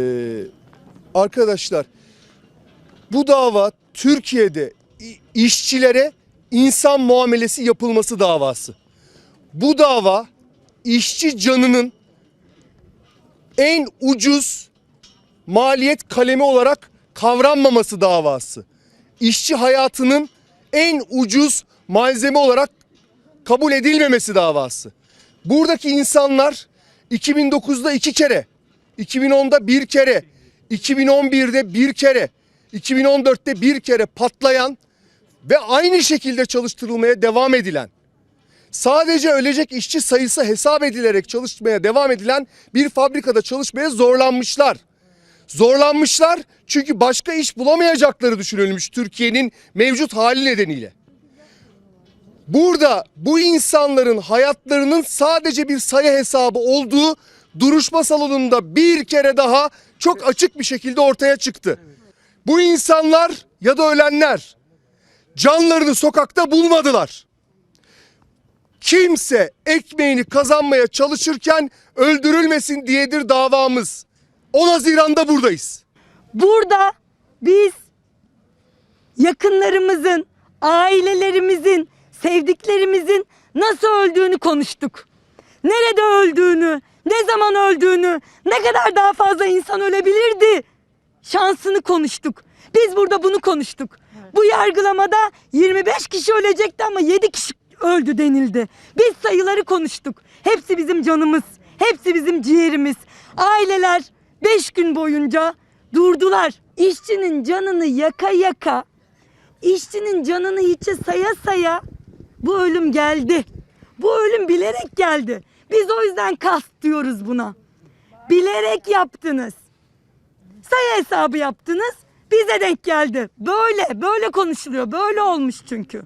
Ee, arkadaşlar bu dava Türkiye'de işçilere insan muamelesi yapılması davası. Bu dava işçi canının en ucuz maliyet kalemi olarak kavranmaması davası. İşçi hayatının en ucuz malzeme olarak kabul edilmemesi davası. Buradaki insanlar 2009'da iki kere, 2010'da bir kere, 2011'de bir kere, 2014'te bir kere patlayan ve aynı şekilde çalıştırılmaya devam edilen, sadece ölecek işçi sayısı hesap edilerek çalışmaya devam edilen bir fabrikada çalışmaya zorlanmışlar. Zorlanmışlar çünkü başka iş bulamayacakları düşünülmüş Türkiye'nin mevcut hali nedeniyle. Burada bu insanların hayatlarının sadece bir sayı hesabı olduğu duruşma salonunda bir kere daha çok açık bir şekilde ortaya çıktı. Bu insanlar ya da ölenler canlarını sokakta bulmadılar. Kimse ekmeğini kazanmaya çalışırken öldürülmesin diyedir davamız. 10 Haziran'da buradayız. Burada biz yakınlarımızın, ailelerimizin, sevdiklerimizin nasıl öldüğünü konuştuk. Nerede öldüğünü, ne zaman öldüğünü, ne kadar daha fazla insan ölebilirdi şansını konuştuk. Biz burada bunu konuştuk. Bu yargılamada 25 kişi ölecekti ama 7 kişi öldü denildi. Biz sayıları konuştuk. Hepsi bizim canımız. Hepsi bizim ciğerimiz. Aileler 5 gün boyunca durdular. İşçinin canını yaka yaka, işçinin canını hiçe saya saya bu ölüm geldi. Bu ölüm bilerek geldi. Biz o yüzden kast diyoruz buna. Bilerek yaptınız. Sayı hesabı yaptınız. Bize denk geldi. Böyle, böyle konuşuluyor. Böyle olmuş çünkü.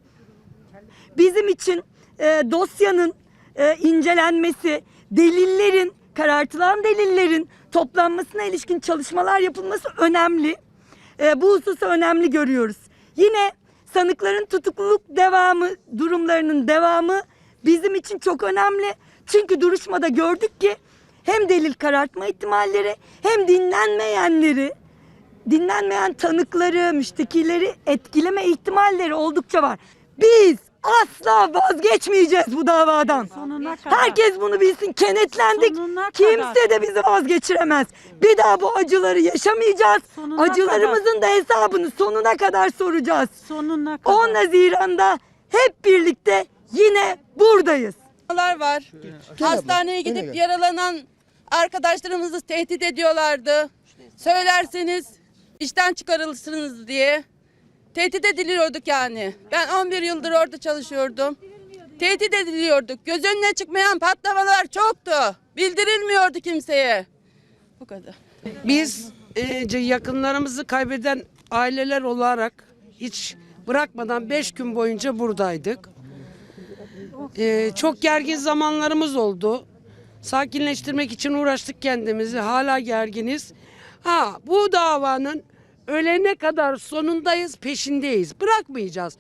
Bizim için e, dosyanın e, incelenmesi, delillerin, karartılan delillerin toplanmasına ilişkin çalışmalar yapılması önemli. E, bu hususu önemli görüyoruz. Yine sanıkların tutukluluk devamı, durumlarının devamı bizim için çok önemli. Çünkü duruşmada gördük ki hem delil karartma ihtimalleri hem dinlenmeyenleri dinlenmeyen tanıkları, müştekileri etkileme ihtimalleri oldukça var. Biz asla vazgeçmeyeceğiz bu davadan. Sonuna kadar. Herkes bunu bilsin. Kenetlendik. Sonuna Kimse kadar. de bizi vazgeçiremez. Bir daha bu acıları yaşamayacağız. Sonuna Acılarımızın da hesabını sonuna kadar soracağız. Sonuna kadar. 10 Haziran'da hep birlikte yine buradayız. Var. Hastaneye gidip yaralanan arkadaşlarımızı tehdit ediyorlardı. Söylerseniz işten çıkarılırsınız diye. Tehdit ediliyorduk yani. Ben 11 yıldır orada çalışıyordum. Tehdit ediliyorduk. Göz önüne çıkmayan patlamalar çoktu. Bildirilmiyordu kimseye. Bu kadar. Biz e, yakınlarımızı kaybeden aileler olarak hiç bırakmadan 5 gün boyunca buradaydık. E, çok gergin zamanlarımız oldu. Sakinleştirmek için uğraştık kendimizi. Hala gerginiz. Ha bu davanın ölene kadar sonundayız, peşindeyiz. Bırakmayacağız.